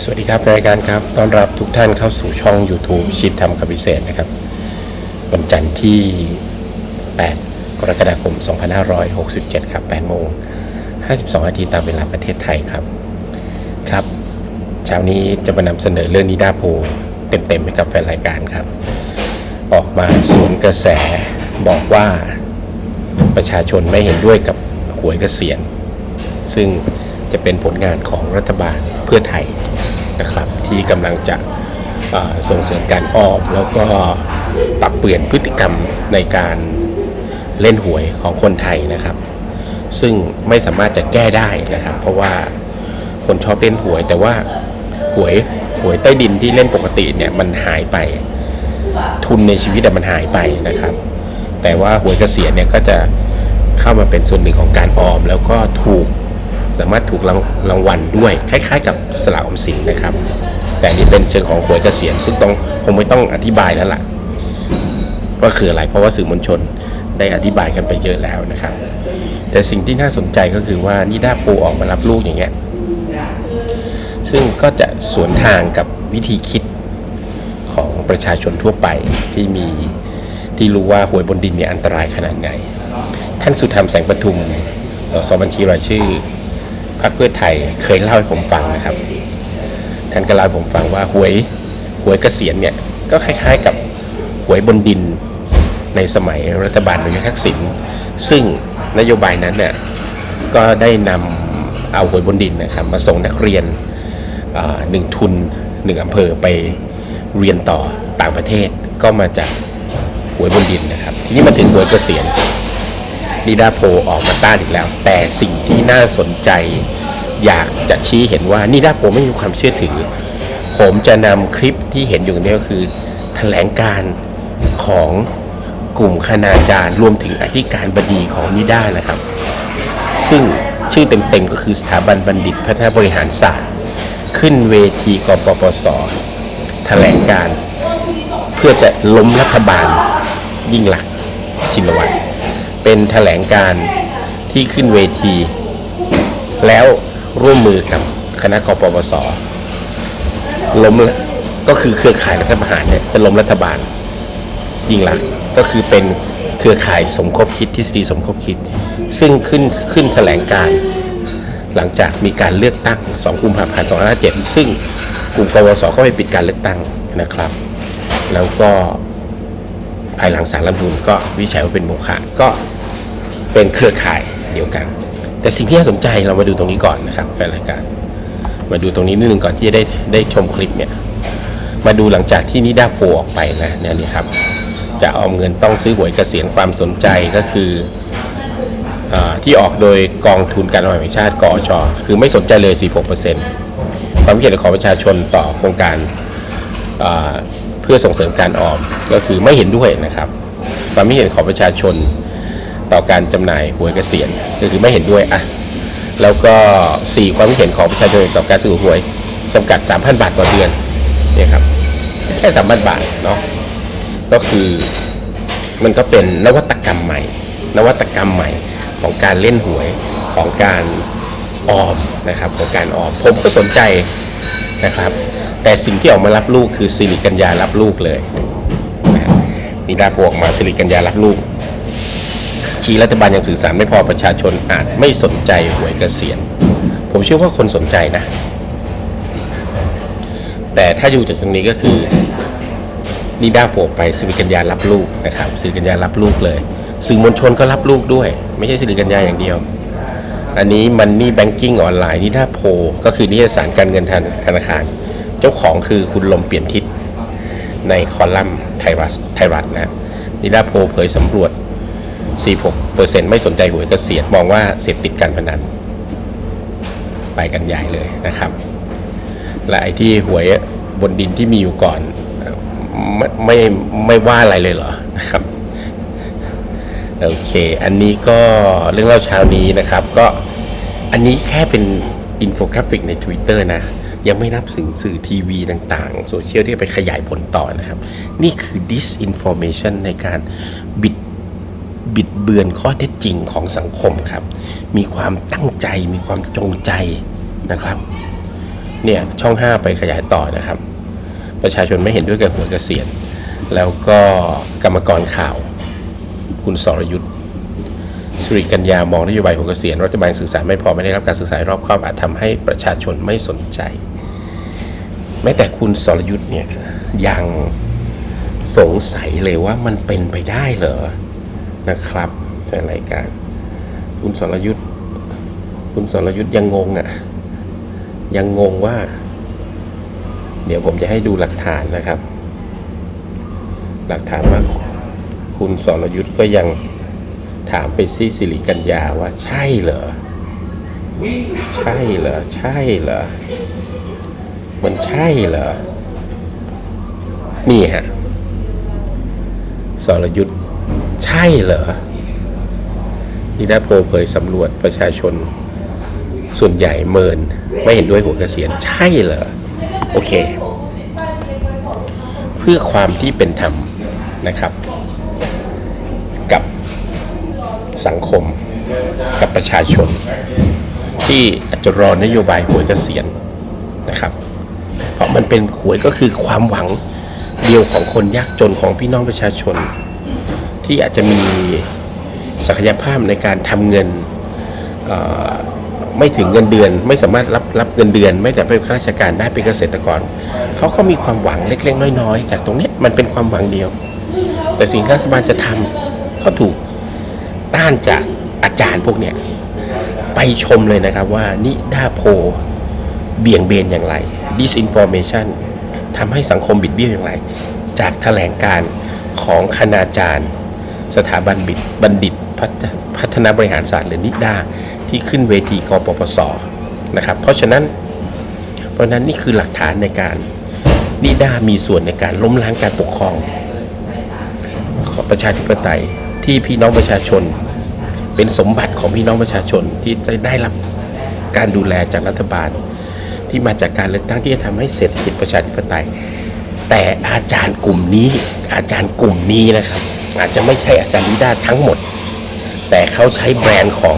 สวัสดีครับรายการครับต้อนรับทุกท่านเข้าสู่ช่อง YouTube ชิดทำกับพิเศษนะครับ วันจันทร์ที่ 8 กรกฎาคม 2567 ครับ8โมง 52นาทีตามเวลาประเทศไทยครับ ครับ เช้านี้จะมานำเสนอเรื่องนิดาโพเต็มๆให้กับแฟนรายการครับ ออกมาสวนกระแสบอกว่าประชาชนไม่เห็นด้วยกับหวยเกษียณ ซึ่งจะเป็นผลงานของรัฐบาลเพื่อไทย นะครับที่กำลังจะส่งเสริมการออมแล้วก็ปรับเปลี่ยนพฤติกรรมในการเล่นหวยของคนไทยนะครับ ซึ่งไม่สามารถจะแก้ได้นะครับ เพราะว่าคนชอบเล่นหวย แต่ว่าหวยหวยใต้ดินที่เล่นปกติเนี่ยมันหายไปทุนในชีวิตอะมันหายไปนะครับ แต่ว่าหวยเกษียณเนี่ยก็จะเข้ามาเป็นส่วนหนึ่งของการออมแล้วก็ถูก สามารถถูกรางรางวัลด้วย คล้าย ๆ กับสลากอมสินนะครับ แต่นี่เป็นเชิงของหวยเกษียณซึ่งต้องคงไม่ต้องอธิบายแล้วล่ะว่าคืออะไรเพราะว่าสื่อมวลชนได้อธิบายกันไปเยอะแล้วนะครับ แต่สิ่งที่น่าสนใจก็คือว่านิด้าโพออกมารับลูกอย่างเงี้ยซึ่งก็จะสวนทางกับวิธีคิดของประชาชนทั่วไปที่มีที่รู้ว่าหวยบนดินเนี่ยอันตรายขนาดไหน ท่านสุธรรมแสงประทุม สสบัญชีรายชื่อ พรรคเพื่อไทยเคยเล่าให้ผมฟังนะครับ ท่านก็เล่าให้ผมฟังว่าหวยหวยเกษียณเนี่ยก็คล้าย ๆกับหวยบนดินในสมัยรัฐบาลนายกทักษิณซึ่งนโยบายนั้นเนี่ยก็ได้นำเอาหวยบนดินนะครับ มาส่งนักเรียนหนึ่งทุนหนึ่งอำเภอไปเรียนต่อต่างประเทศก็มาจากหวยบนดินนะครับ ทีนี้มาถึงหวยเกษียณ นิดาโพออกมาต้านอีกแล้ว แต่สิ่งที่น่าสนใจ อยากจะชี้เห็นว่านิดาโพไม่มีความเชื่อถือ ผมจะนำคลิปที่เห็นอยู่นี้ก็คือแถลงการของกลุ่มคณาจารย์ รวมถึงอธิการบดีของนิด้านะครับ ซึ่งชื่อเต็มๆก็คือสถาบันบัณฑิตพัฒนาบริหารศาสตร์ ขึ้นเวทีกปปสแถลงการ เพื่อจะล้มรัฐบาลยิ่งหลักชินวัตร เป็นแถลงการที่ขึ้นเวที แล้วร่วมมือกับคณะกปปสล้มละก็คือเครือข่ายรัฐประหารเนี่ยจะล้มรัฐบาลยิ่งหลักก็คือเป็นเครือข่ายสมคบคิดทฤษฎีสมคบคิด ซึ่งขึ้นขึ้นแถลงการหลังจากมีการเลือกตั้ง 2 กุมภาพันธ์2557 ซึ่งกลุ่มกวสก็ไปปิดการเลือกตั้งนะครับ แล้วก็ภายหลังสารรัฐธรรมนูญก็วิจัยว่าเป็นโมฆะก็ เป็นเครือข่ายเดียวกัน แต่สิ่งที่น่าสนใจเรามาดูตรงนี้ก่อนนะครับแฟนรายการ มาดูตรงนี้นิดนึงก่อนที่จะได้ได้ชมคลิปเนี่ยมาดูหลังจากที่นิดาโพลออกไปนะเนี่ยนี่ครับ จะออมเงินต้องซื้อหวยเกษียณความสนใจก็คืออที่ออกโดยกองทุนการออมแห่งชาติกอชคือไม่สนใจเลย 46%ความเห็นของประชาชนต่อโครงการเพื่อส่งเสริมการออมก็คือไม่เห็นด้วยนะครับ ความเห็นของประชาชน ต่อการจำหน่ายหวยเกษียณก็คือไม่เห็นด้วยอะแล้วก็ 4 ความคิดเห็นของประชาชนต่อการซื้อหวยจำกัด 3,000 บาทต่อเดือนเนี่ยครับแค่3,000 บาทเนาะก็คือมันก็เป็นนวัตกรรมใหม่ นวัตกรรมใหม่ของการเล่นหวยของการออมนะครับของการออมผมก็สนใจนะครับ แต่สิ่งที่ออกมารับลูกคือสิริกัญญารับลูกเลยนะฮะนี่ดาโพออกมาสิริกัญญารับลูก ชี้รัฐบาลยังสื่อสารไม่พอประชาชนอาจไม่สนใจหวยเกษียณ ผมเชื่อว่าคนสนใจนะ แต่ถ้าอยู่จากตรงนี้ก็คือนิด้าโผล่ไปสิริกัญญารับลูกนะครับสิริกัญญารับลูกเลย สื่อมวลชนก็รับลูกด้วย ไม่ใช่สิริกัญญาอย่างเดียว อันนี้มันนี่แบงกิ้งออนไลน์นิด้าโพก็คือนิตยสารการเงินธนธนาคาร เจ้าของคือคุณลมเปลี่ยนทิศในคอลัมน์ไทยรัฐไทยรัฐนะนิด้าโพเผยสำรวจ 46%ไม่สนใจหวยเกษียณมองว่าเสพติดการพนัน ไปกันใหญ่เลยนะครับ และไอ้ที่หวยบนดินที่มีอยู่ก่อน ไม่ไม่ไม่ว่าอะไรเลยเหรอนะครับโอเค อันนี้ก็เรื่องเล่าเช้านี้นะครับ ก็อันนี้แค่เป็นอินโฟกราฟิกใน Twitter นะ ยังไม่นับสื่อสื่อทีวีต่างๆ โซเชียลที่ไปขยายผลต่อนะครับ นี่คือ disinformation ในการบิด บิดเบือนข้อเท็จจริงของสังคมครับ มีความตั้งใจมีความจงใจนะครับ เนี่ยช่อง 5 ไปขยายต่อนะครับ ประชาชนไม่เห็นด้วยกับหัวเกษียณ แล้วก็กรรมกรข่าว คุณสรยุทธ์สิริกัญญามองนโยบายหัวเกษียณรัฐบาลสื่อสารไม่พอไม่ได้รับการศึกษารอบครอบอาจทำให้ประชาชนไม่สนใจ แม้แต่คุณสรยุทธ์เนี่ยยังสงสัยเลยว่ามันเป็นไปได้เหรอ นะครับในรายการ คุณสรยุทธ์คุณสรยุทธ์ยังงงอะ่ะ ยังงงว่า เดี๋ยวผมจะให้ดูหลักฐานนะครับ หลักฐานว่าคุณสรยุทธ์ก็ยังถามไปซี่สิริกัญญาว่าใช่เหรอ ใช่เหรอ ใช่เหรอ มันใช่เหรอ นี่ฮะสรยุทธ ใช่เหรอนิดาโพลเผยสำรวจประชาชน ส่วนใหญ่เมิน ไม่เห็นด้วยหัวเกษียณใช่เหรอ โอเค เพื่อความที่เป็นธรรมนะครับ กับสังคมกับประชาชน ที่อาจจะรอนโยบายหวยเกษียณนะครับ เพราะมันเป็นหวยก็คือความหวังเดียวของคนยากจนของพี่น้องประชาชน ที่อาจจะมีศักยภาพในการทำเงินไม่ถึงเงินเดือน ไม่สามารถรับรับเงินเดือน ไม่แต่เป็นข้าราชการได้เป็นเกษตรกรเขาก็มีความหวังเล็กๆ น้อยๆ จากตรงนี้มันเป็นความหวังเดียว แต่สิ่งที่รัฐบาลจะทำก็ถูกต้านจากอาจารย์พวกเนี้ยไปชมเลยนะครับว่านิดาโพเบี่ยงเบนอย่างไร disinformation ทำให้สังคมบิดเบี้ยวอย่างไร จากแถลงการของคณาจารย์ สถาบันบิดบัณฑิตพัฒพัฒนาบริหารศาสตร์หรือนิดาที่ขึ้นเวทีกปปสนะครับ เพราะฉะนั้น เพราะฉะนั้นนี่คือหลักฐานในการนิดามีส่วนในการล้มล้างการปกครองของประชาธิปไตยที่พี่น้องประชาชน เป็นสมบัติของพี่น้องประชาชนที่ได้รับการดูแลจากรัฐบาล ที่มาจากการเลือกตั้งที่จะทำให้เศรษฐกิจประชาธิปไตย แต่อาจารย์กลุ่มนี้อาจารย์กลุ่มนี้นะครับ อาจจะไม่ใช่อาจารย์นิด้าทั้งหมด แต่เขาใช้แบรนด์ของ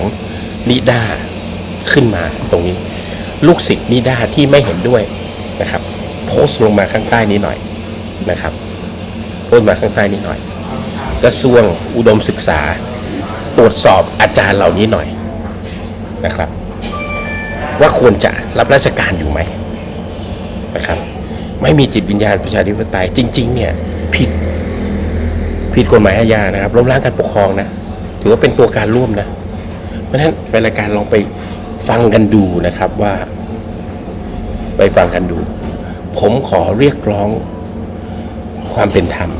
นิด้าขึ้นมาตรงนี้ ลูกศิษย์นิด้าที่ไม่เห็นด้วยนะครับ โพสต์ลงมาข้างใต้นี้หน่อยนะครับโพสต์มาข้างใต้นี้หน่อย กระทรวงอุดมศึกษา ตรวจสอบอาจารย์เหล่านี้หน่อยนะครับ ว่าควรจะรับราชการอยู่ไหมนะครับ ไม่มีจิตวิญญาณประชาธิปไตยจริง ๆ เนี่ยผิด ผิดกฎหมายอาญานะครับล้มล้างการปกครองนะถือว่าเป็นตัวการร่วมนะ เพราะฉะนั้นแฟนรายการลองไปฟังกันดูนะครับว่า ไปฟังกันดู ผมขอเรียกร้องความเป็นธรรม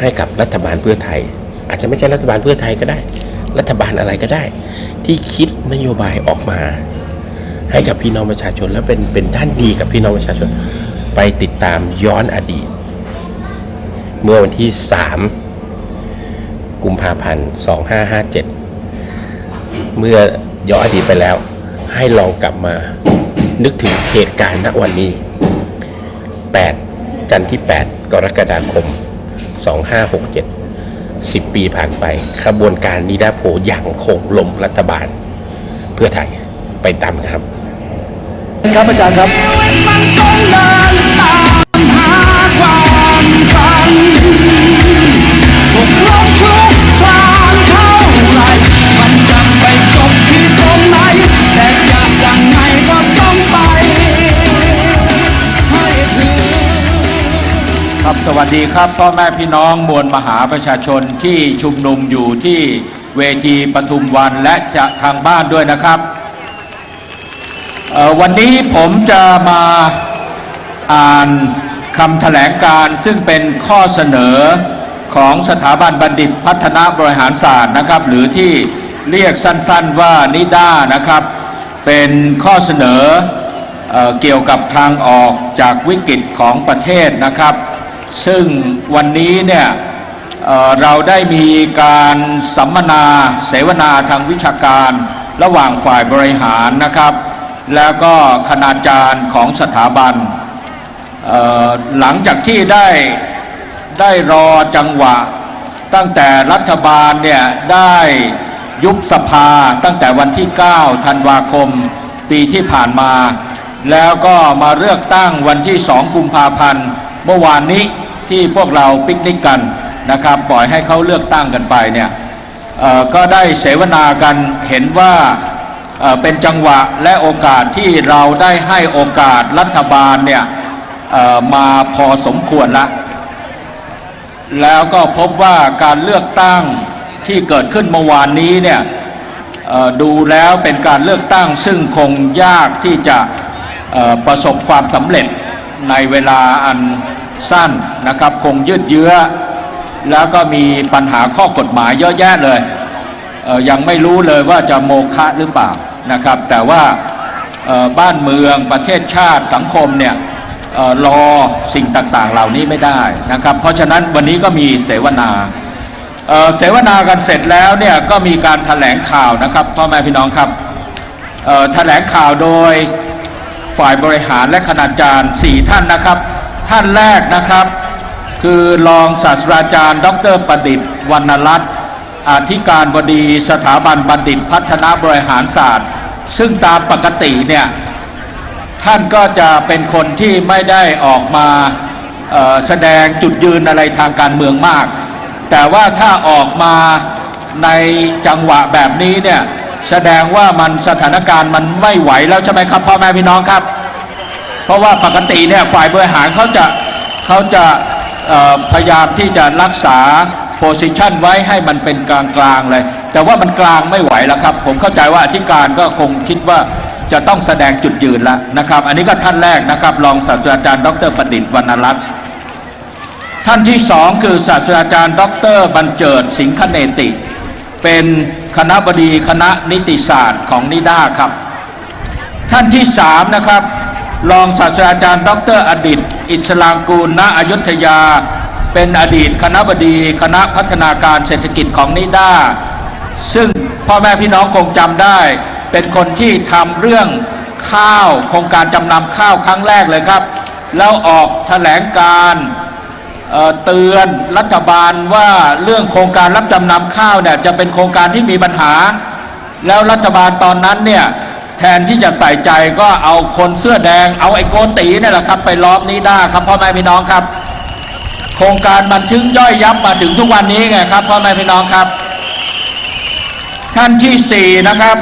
ให้กับรัฐบาลเพื่อไทย อาจจะไม่ใช่รัฐบาลเพื่อไทยก็ได้ รัฐบาลอะไรก็ได้ ที่คิดนโยบายออกมา ให้กับพี่น้องประชาชน และเป็นเป็นด้านดีกับพี่น้องประชาชน ไปติดตามย้อนอดีต เมื่อวันที่ 3 กุมภาพันธ์ 2557 เมื่อย้อนอดีตไปแล้ว ให้ลองกลับมานึกถึงเหตุการณ์ณวันนี้8จันที่ 8 กรกฎาคม 2567 10 ปีผ่านไปขบวนการนิดาโพลยังคงล้มรัฐบาล เพื่อไทยไปตามครับ ครับอาจารย์ครับ สวัสดีครับพ่อแม่พี่น้องมวลมหาประชาชนที่ชุมนุมอยู่ที่เวทีปทุมวันและจะทางบ้านด้วยนะครับ วันนี้ผมจะมาอ่านคำแถลงการ์ซึ่งเป็นข้อเสนอของสถาบันบัณฑิตพัฒนาบริหารศาสตร์นะครับ หรือที่เรียกสั้นๆว่านิด้านะครับ เป็นข้อเสนอเอเกี่ยวกับทางออกจากวิกฤตของประเทศนะครับ ซึ่งวันนี้เนี่ยเเราได้มีการสัมมนาเสวนาทางวิชาการระหว่างฝ่ายบริหารนะครับ แล้วก็คณาจารย์ของสถาบัน หลังจากที่ได้ได้รอจังหวะ ตั้งแต่รัฐบาลเนี่ยได้ยุบสภาตั้งแต่วันที่ 9 ธันวาคมปีที่ผ่านมา แล้วก็มาเลือกตั้งวันที่สองกุมภาพันธ์เมื่อวานนี้ ที่พวกเราปิกนิกกันนะครับ ปล่อยให้เขาเลือกตั้งกันไปเนี่ยก็ได้เสวนากันเห็นว่าเเป็นจังหวะและโอกาสที่เราได้ให้โอกาสรัฐบาลเนี่ยมาพอสมควรละ แล้วก็พบว่าการเลือกตั้งที่เกิดขึ้นเมื่อวานนี้เนี่ยดูแล้วเป็นการเลือกตั้งซึ่งคงยากที่จะประสบความสำเร็จในเวลาอัน สั้นนะครับคงยืดเยื้อ แล้วก็มีปัญหาข้อกฎหมายเยอะแยะเลยเยังไม่รู้เลยว่าจะโมฆะหรือเปล่านะครับ แต่ว่าบ้านเมืองประเทศชาติสังคมเนี่ยเอ่อรอสิ่งต่างๆ เหล่านี้ไม่ได้นะครับ เพราะฉะนั้นวันนี้ก็มีเสวนาเเสวนากันเสร็จแล้วเนี่ยก็มีการแถลงข่าวนะครับพ่อแม่พี่น้องครับเอ่อแถลงข่าวโดยฝ่ายบริหารและคณาจารย์สี่ท่านนะครับ ท่านแรกนะครับ คือรองศาสตราจารย์ ดรประดิษฐ์วรรณรัตน์อธิการบดีสถาบันบัณฑิตพัฒนาบริหารศาสตร์ ซึ่งตามปกติเนี่ยท่านก็จะเป็นคนที่ไม่ได้ออกมาแสดงจุดยืนอะไรทางการเมืองมาก แต่ว่าถ้าออกมาในจังหวะแบบนี้เนี่ยแสดงว่ามันสถานการณ์มันไม่ไหวแล้วใช่ไหมครับพ่อแม่พี่น้องครับ ราะว่าปกติเนี่ยฝ่ายบริหารเขาจะเขาจะพยายามที่จะรักษาโพสิชันไว้ให้มันเป็นกลางๆเลย แต่ว่ามันกลางไม่ไหวแล้วครับ ผมเข้าใจว่าอธิการก็คงคิดว่าจะต้องแสดงจุดยืนแล้วนะครับ อันนี้ก็ท่านแรกนะครับรองศาสตราจารย์ดรประดิษฐ์วรรณรัตน์ท่านที่สองคือศาสตราจารย์ ดรบรรเจิดสิงคเนติ เป็นคณะบดีคณะนิติศาสตร์ของนิด้าครับ ท่านที่สามนะครับ รองศาสตราจารย์ดรอดิตอิสลางกูลณอยุธยา เป็นอดีตคณะบดีคณะพัฒนาการเศรษฐกิจของนิด้า ซึ่งพ่อแม่พี่น้องคงจำได้ เป็นคนที่ทำเรื่องข้าวโครงการจำนำข้าวครั้งแรกเลยครับ แล้วออกแถลงการเเตือนรัฐบาลว่าเรื่องโครงการรับจำนำข้าวเนี่ยจะเป็นโครงการที่มีปัญหา แล้วรัฐบาลตอนนั้นเนี่ย แทนที่จะใส่ใจก็เอาคนเสื้อแดง เอาไอ้โกตีนี่แหละครับ ไปล้อมนี้ได้ครับพ่อแม่พี่น้องครับ โครงการมันถึงย่อยยับมาถึงทุกวันนี้ไงครับพ่อแม่พี่น้องครับ ท่านที่สี่นะครับ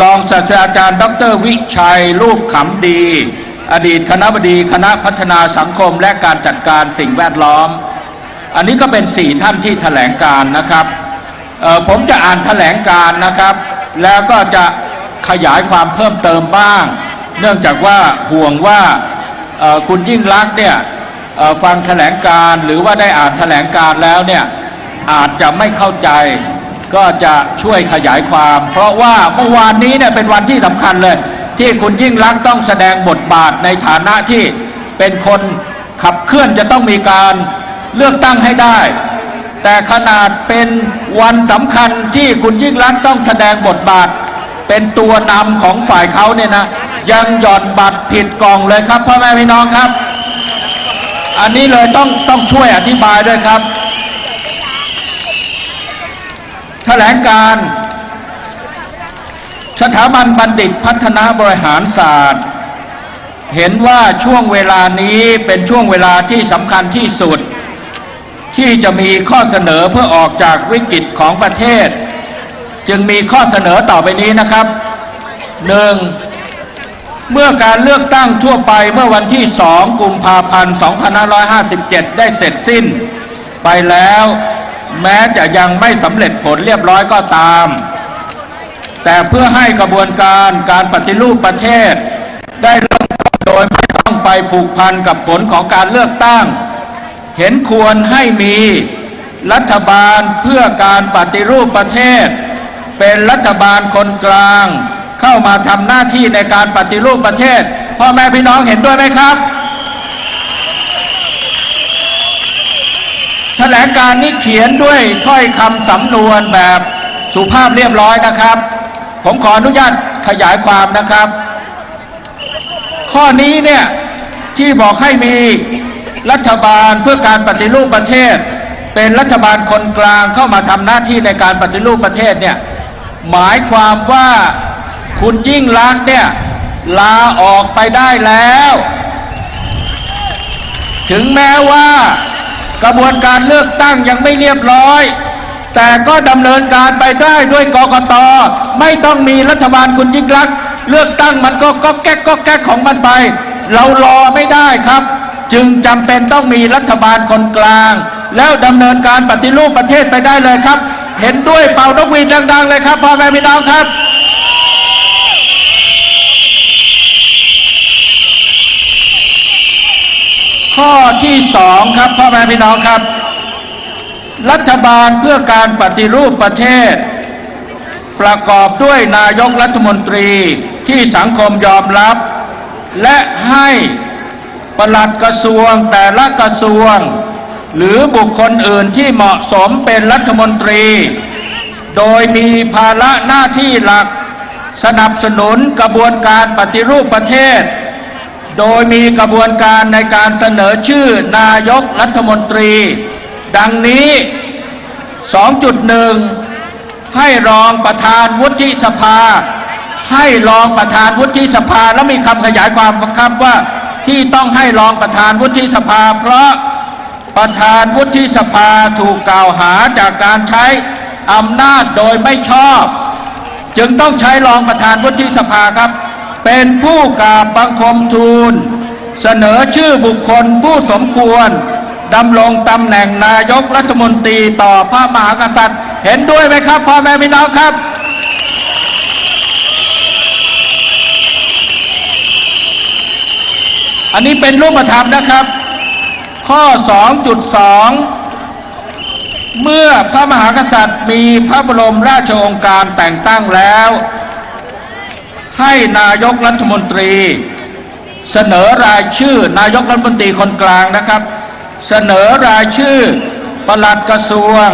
รองศาสตราจารย์ ดร วิชัย รูปขำดี อดีตคณะบดีคณะพัฒนาสังคมและการจัดการสิ่งแวดล้อม อันนี้ก็เป็นสี่ท่านที่แถลงการนะครับผมจะอ่านแถลงการนะครับ แล้วก็จะ ขยายความเพิ่มเติมบ้าง เนื่องจากว่าห่วงว่าคุณยิ่งรักเนี่ยฟังแถลงการหรือว่าได้อ่านแถลงการแล้วเนี่ยอาจจะไม่เข้าใจ ก็จะช่วยขยายความ เพราะว่าเมื่อวานนี้เนี่ยเป็นวันที่สำคัญเลย ที่คุณยิ่งรักต้องแสดงบทบาทในฐานะที่เป็นคนขับเคลื่อนจะต้องมีการเลือกตั้งให้ได้ แต่ขนาดเป็นวันสำคัญที่คุณยิ่งรักต้องแสดงบทบาท เป็นตัวนำของฝ่ายเขาเนี่ยนะยังหย่อนบัตรผิดกล่องเลยครับพ่อแม่พี่น้องครับ อันนี้เลยต้องต้องช่วยอธิบายด้วยครับ แถลงการสถาบันบัณฑิตพัฒนาบริหารศาสตร์ เห็นว่าช่วงเวลานี้เป็นช่วงเวลาที่สำคัญที่สุด ที่จะมีข้อเสนอเพื่อออกจากวิกฤตของประเทศ จึงมีข้อเสนอต่อไปนี้นะครับหนึ่งเมื่อการเลือกตั้งทั่วไปเมื่อวันที่ 2 กุมภาพันธ์ 2557 ได้เสร็จสิ้น ไปแล้ว แม้จะยังไม่สำเร็จผลเรียบร้อยก็ตาม แต่เพื่อให้กระบวนการการปฏิรูปประเทศ ได้เริ่มต้นโดยไม่ต้องไปผูกพันกับผลของการเลือกตั้ง เห็นควรให้มีรัฐบาลเพื่อการปฏิรูปประเทศ เป็นรัฐบาลคนกลาง เข้ามาทำหน้าที่ในการปฏิรูปประเทศพ่อแม่พี่น้องเห็นด้วยไหมครับแถลงการนี้เขียนด้วยถ้อยคำสำนวนแบบสุภาพเรียบร้อยนะครับ ผมขออนุญาตขยายความนะครับ ข้อนี้เนี่ยที่บอกให้มีรัฐบาลเพื่อการปฏิรูปประเทศ เป็นรัฐบาลคนกลางเข้ามาทำหน้าที่ในการปฏิรูปประเทศเนี่ย หมายความว่าคุณยิ่งรักษณ์เนี่ยลาออกไปได้แล้ว ถึงแม้ว่ากระบวนการเลือกตั้งยังไม่เรียบร้อย แต่ก็ดำเนินการไปได้ด้วยกกตไม่ต้องมีรัฐบาลคุณยิ่งรักษณ์เลือกตั้งมันก็ก็แก๊กก็แก๊กของมันไป เรารอไม่ได้ครับ จึงจำเป็นต้องมีรัฐบาลคนกลาง แล้วดำเนินการปฏิรูปประเทศไปได้เลยครับ เห็นด้วยเป่านกหวีดดังๆเลยครับพ่อแม่พี่น้องครับข้อที่สองครับพ่อแม่พี่น้องครับ รัฐบาลเพื่อการปฏิรูปประเทศ ประกอบด้วยนายกรัฐมนตรีที่สังคมยอมรับ และให้ปลัดกระทรวงแต่ละกระทรวง หรือบุคคลอื่นที่เหมาะสมเป็นรัฐมนตรี โดยมีภาระหน้าที่หลัก สนับสนุนกระบวนการปฏิรูปประเทศ โดยมีกระบวนการในการเสนอชื่อนายกรัฐมนตรี ดังนี้ 2.1 ให้รองประธานวุฒิสภา ให้รองประธานวุฒิสภาแล้วมีคำขยายความครับว่าที่ต้องให้รองประธานวุฒิสภา เพราะ ประธานวุฒิสภาถูกกล่าวหาจากการใช้อำนาจโดยไม่ชอบ จึงต้องใช้รองประธานวุฒิสภาครับ เป็นผู้กราบบังคมทูล เสนอชื่อบุคคลผู้สมควรดำรงตำแหน่งนายกรัฐมนตรีต่อพระมหากษัตริย์ เห็นด้วยไหมครับพ่อแม่พี่น้องครับ อันนี้เป็นรูปธรรมนะครับ ข้อ 2.2 เมื่อพระมหากษัตริย์มีพระบรมราชโองการแต่งตั้งแล้ว ให้นายกรัฐมนตรี เสนอรายชื่อนายกรัฐมนตรีคนกลางนะครับ เสนอรายชื่อปลัดกระทรวง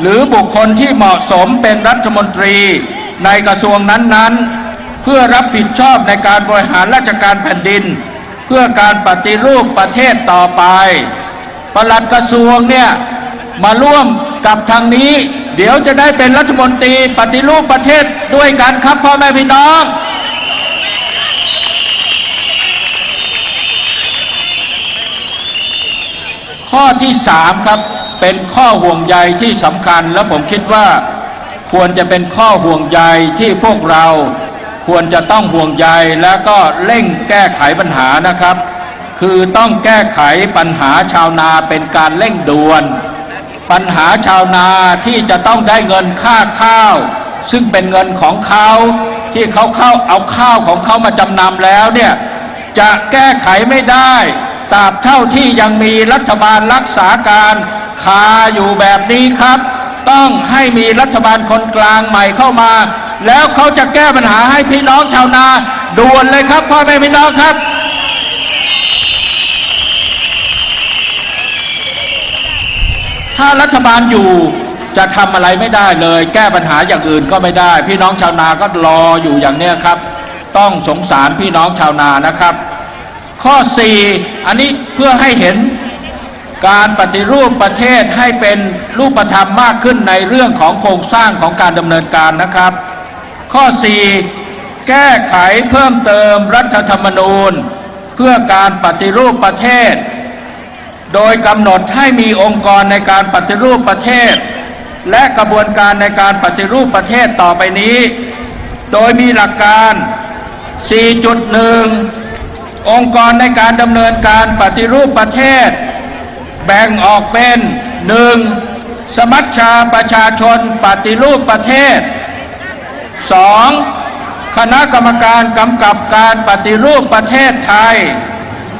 หรือบุคคลที่เหมาะสมเป็นรัฐมนตรีในกระทรวงนั้นๆ เพื่อรับผิดชอบในการบริหารราชการแผ่นดิน พื่อการปฏิรูปประเทศต่อไปปลัดกระทรวงเนี่ยมาร่วมกับทางนี้ เดี๋ยวจะได้เป็นรัฐมนตรีปฏิรูปประเทศด้วยกันครับพ่อแม่พี่น้อง ข้อที่สามครับเป็นข้อห่วงใยที่สำคัญและผมคิดว่าควรจะเป็นข้อห่วงใยที่พวกเรา ควรจะต้องห่วงใยแล้วก็เร่งแก้ไขปัญหานะครับ คือต้องแก้ไขปัญหาชาวนาเป็นการเร่งด่วน ปัญหาชาวนาที่จะต้องได้เงินค่าข้าว ซึ่งเป็นเงินของเขาที่เขาเข้าเอาข้าวของเขามาจำนำแล้วเนี่ยจะแก้ไขไม่ได้ตราบเท่าที่ยังมีรัฐบาลรักษาการคาอยู่แบบนี้ครับ ต้องให้มีรัฐบาลคนกลางใหม่เข้ามา แล้วเขาจะแก้ปัญหาให้พี่น้องชาวนาด่วนเลยครับพ่อแม่พี่น้องครับ ถ้ารัฐบาลอยู่จะทำอะไรไม่ได้เลย แก้ปัญหาอย่างอื่นก็ไม่ได้ พี่น้องชาวนาก็รออยู่อย่างเนี้ยครับ ต้องสงสารพี่น้องชาวนานะครับ ข้อ 4 อันนี้เพื่อให้เห็นการปฏิรูปประเทศให้เป็นรูปธรรมมากขึ้นในเรื่องของโครงสร้างของการดำเนินการนะครับ ข้อ 4 แก้ไขเพิ่มเติมรัฐธรรมนูญ เพื่อการปฏิรูปประเทศ โดยกำหนดให้มีองค์กรในการปฏิรูปประเทศ และกระบวนการในการปฏิรูปประเทศต่อไปนี้ โดยมีหลักการ 4.1 องค์กรในการดำเนินการปฏิรูปประเทศ แบ่งออกเป็น 1. สมัชชาประชาชนปฏิรูปประเทศ 2. สองคณะกรรมการกำกับการปฏิรูปประเทศไทย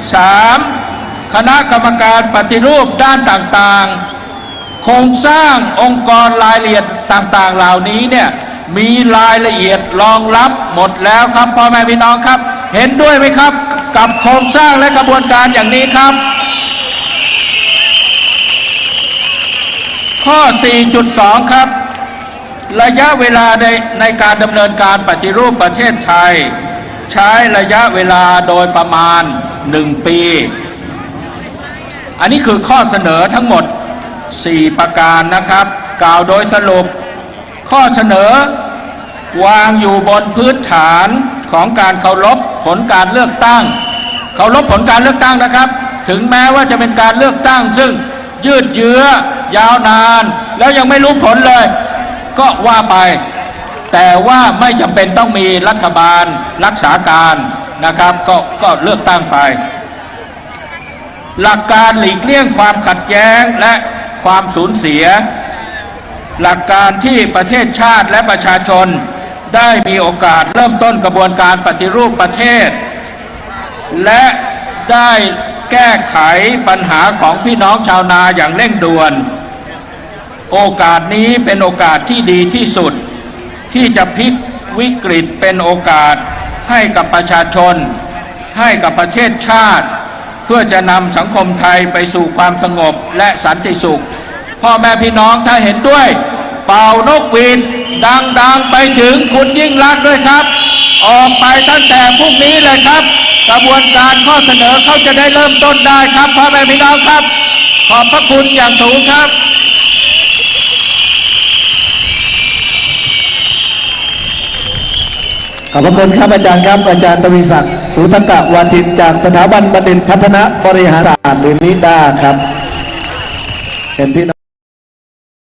3. คณะกรรมการปฏิรูปด้านต่างๆ โครงสร้างองค์กรรายละเอียดต่างๆ เหล่านี้เนี่ยมีรายละเอียดรองรับหมดแล้วครับพ่อแม่พี่น้องครับ เห็นด้วยไหมครับ กับโครงสร้างและกระบวนการอย่างนี้ครับ ข้อ 4.2 ครับ ระยะเวลาในในการดำเนินการปฏิรูปประเทศไทย ใช้ระยะเวลาโดยประมาณ1ปี อันนี้คือข้อเสนอทั้งหมด 4 ประการนะครับ กล่าวโดยสรุป ข้อเสนอวางอยู่บนพื้นฐานของการเคารพผลการเลือกตั้ง เคารพผลการเลือกตั้งนะครับ ถึงแม้ว่าจะเป็นการเลือกตั้ง ซึ่งยืดเยื้อยาวนาน แล้วยังไม่รู้ผลเลย ก็ว่าไป แต่ว่าไม่จำเป็นต้องมีรัฐบาลรักษาการนะครับก็ก็เลือกตั้งไป หลักการหลีกเลี่ยงความขัดแย้งและความสูญเสีย หลักการที่ประเทศชาติและประชาชนได้มีโอกาสเริ่มต้นกระบวนการปฏิรูปประเทศ และได้แก้ไขปัญหาของพี่น้องชาวนาอย่างเร่งด่วน โอกาสนี้เป็นโอกาสที่ดีที่สุด ที่จะพลิกวิกฤตเป็นโอกาสให้กับประชาชน ให้กับประเทศชาติ เพื่อจะนำสังคมไทยไปสู่ความสงบและสันติสุข พ่อแม่พี่น้องถ้าเห็นด้วย เป่านกหวีดดังๆไปถึงคุณยิ่งรักด้วยครับ ออกไปตั้งแต่พรุ่งนี้เลยครับ กระบวนการข้อเสนอเขาจะได้เริ่มต้นได้ครับพ่อแม่พี่น้องครับ ขอบพระคุณอย่างสูงครับ ขอบพระคุณครับอาจารย์ครับ อาจารย์ตวีศักดิ์สุทกะวาทินจากสถาบันบัณฑิตพัฒนาบริหารศาสตร์หรือนิด้าครับเป็นพี่น้อง